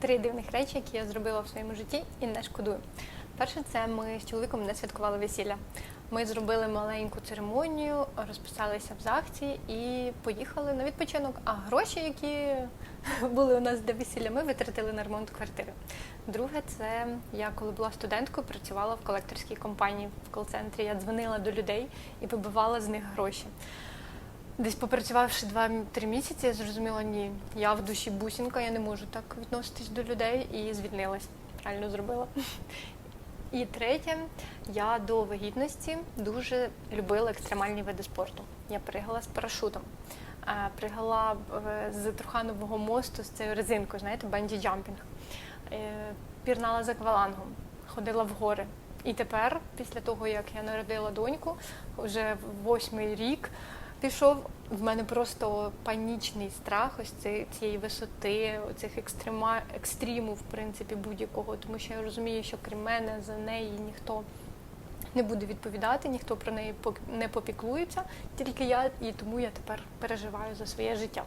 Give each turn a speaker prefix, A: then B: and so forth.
A: три дивних речі, які я зробила в своєму житті і не шкодую. Перше, це ми з чоловіком не святкували весілля. Ми зробили маленьку церемонію, розписалися в захці і поїхали на відпочинок. А гроші, які були у нас для весілля, ми витратили на ремонт квартири. Друге, це я коли була студенткою, працювала в колекторській компанії в кол-центрі. Я дзвонила до людей і вибивала з них гроші. Десь попрацювавши 2-3 місяці, я зрозуміла, ні, я в душі бусінка, я не можу так відноситись до людей і звільнилась. Правильно зробила. І третє, я до вагітності дуже любила екстремальні види спорту. Я пригала з парашутом, пригала е, з Труханового мосту з цією резинкою, знаєте, банджі джампінг, Е, пірнала з аквалангом, ходила в гори. І тепер, після того, як я народила доньку, вже восьмий рік пішов, в мене просто панічний страх ось ці- цієї висоти, цих екстрема, екстриму, в принципі, будь-якого, тому що я розумію, що крім мене за неї ніхто не буде відповідати, ніхто про неї не попіклується, тільки я, і тому я тепер переживаю за своє життя.